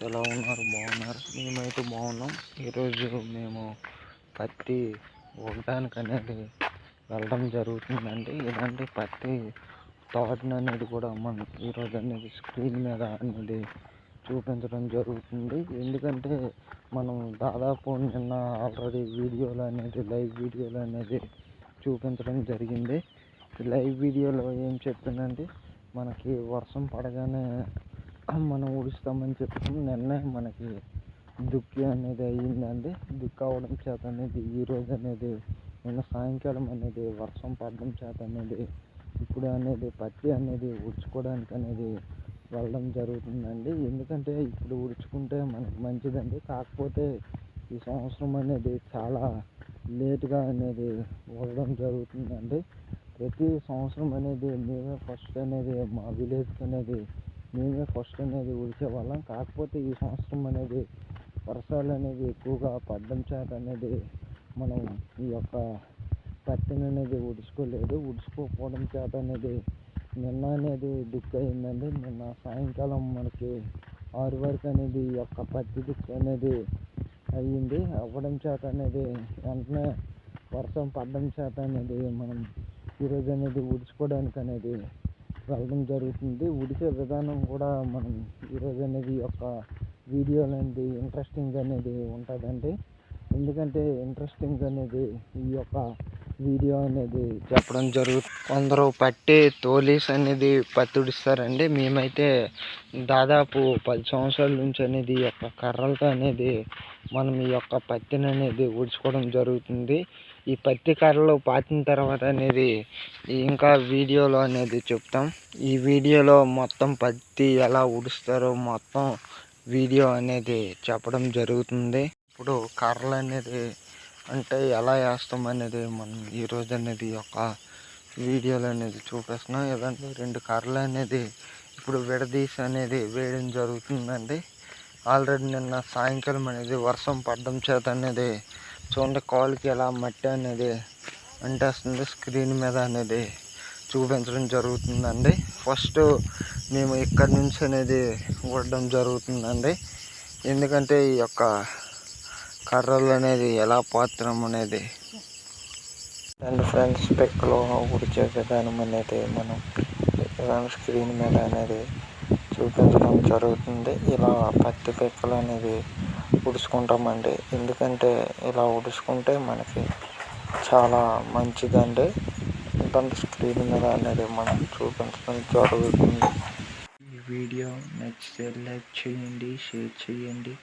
ఎలా ఉన్నారు? బాగున్నారు. మేమైతే బాగున్నాం. ఈరోజు మేము పత్తి ఉండడానికి అనేది వెళ్ళడం జరుగుతుందండి. ఇలాంటి పత్తి తోటను అనేది కూడా మనం ఈరోజు అనేది స్క్రీన్ మీద అనేది చూపించడం జరుగుతుంది. ఎందుకంటే మనం దాదాపు నిన్న ఆల్రెడీ వీడియోలు అనేది లైవ్ వీడియోలు అనేది చూపించడం జరిగింది. లైవ్ వీడియోలో ఏం చెప్తుందంటే మనకి వర్షం పడగానే మనం ఊడుస్తామని చెప్పి నిర్ణయం మనకి దుక్కి అనేది అయ్యిందండి. దుక్కి అవడం చేత అనేది ఈరోజు అనేది నిన్న సాయంకాలం అనేది వర్షం పడడం చేత అనేది ఇప్పుడు అనేది పత్తి అనేది ఉడుచుకోవడానికి అనేది వెళ్ళడం జరుగుతుందండి. ఎందుకంటే ఇప్పుడు ఉడుచుకుంటే మనకి మంచిదండి. కాకపోతే ఈ సంవత్సరం అనేది చాలా లేటుగా అనేది ఉండడం జరుగుతుందండి. ప్రతి సంవత్సరం అనేది మేమే ఫస్ట్ అనేది మా విలేజ్కి అనేది మేమే ఫస్ట్ అనేది ఉడిచేవాళ్ళం కాకపోతే ఈ సంవత్సరం అనేది వర్షాలు అనేది ఎక్కువగా పడ్డం చేత అనేది మనం ఈ యొక్క పత్తిని అనేది ఉడుచుకోలేదు. ఉడుచుకోకపోవడం చేత అనేది నిన్న అనేది దుక్కు అయిందండి. నిన్న సాయంకాలం మనకి ఆరు వరకు అనేది ఈ యొక్క పత్తి దుక్కు అనేది అయ్యింది. అవ్వడం చేత అనేది వెంటనే వర్షం పడడం చేత అనేది మనం ఈరోజు అనేది ఉడుచుకోవడానికి అనేది వెళ్ళడం జరుగుతుంది. ఉడికే విధానం కూడా మనం ఈరోజు అనేది యొక్క వీడియో అనేది ఇంట్రెస్టింగ్ అనేది ఉంటుందండి. ఎందుకంటే ఇంట్రెస్టింగ్ అనేది ఈ యొక్క వీడియో అనేది చెప్పడం జరుగుతుంది కొందరు పట్టి తోలీస్ అనేది పత్తుడిస్తారండి. మేమైతే దాదాపు పది సంవత్సరాల నుంచి అనేది ఈ యొక్క కర్రలతో అనేది మనం ఈ యొక్క పత్తిని అనేది ఉడుచుకోవడం జరుగుతుంది. ఈ పత్తి కర్రలు పాతిన తర్వాత అనేది ఇంకా వీడియోలో అనేది చెప్తాం. ఈ వీడియోలో మొత్తం పత్తి ఎలా ఉడుస్తారో మొత్తం వీడియో అనేది చెప్పడం జరుగుతుంది. ఇప్పుడు కర్రలు అనేది అంటే ఎలా వేస్తాం అనేది మనం ఈరోజు అనేది ఒక వీడియోలో అనేది చూపిస్తున్నాం. ఏదంటే రెండు కర్రలు అనేది ఇప్పుడు విడదీసి అనేది వేయడం జరుగుతుందండి. ఆల్రెడీ నిన్న సాయంకాలం అనేది వర్షం పడడం చేత అనేది చూడండి కాలుకి ఎలా మట్టి అనేది అంటేస్తుంది. స్క్రీన్ మీద అనేది చూపించడం జరుగుతుందండి. ఫస్ట్ మేము ఇక్కడి నుంచి అనేది ఉండడం జరుగుతుందండి. ఎందుకంటే ఈ యొక్క కర్రలు అనేది ఎలా పాత్రం అనేది అండ్ ఫ్రెండ్స్ పెక్కలో ఉడిచే విధానం అనేది మనం స్క్రీన్ మీద అనేది చూపించడం జరుగుతుంది. ఇలా పత్తి పెక్కలు అనేది ఉడుచుకుంటామండి. ఎందుకంటే ఇలా ఉడుచుకుంటే మనకి చాలా మంచిదండి. దాని స్క్రీన్ మీద అనేది మనం చూపించడం జరుగుతుంది. ఈ వీడియో నచ్చితే లైక్ చేయండి షేర్ చేయండి.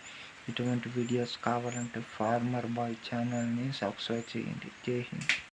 ఇటువంటి వీడియోస్ కావాలంటే ఫార్మర్ బాయ్ ఛానల్ని సబ్స్క్రైబ్ చేయండి. జై హింద్.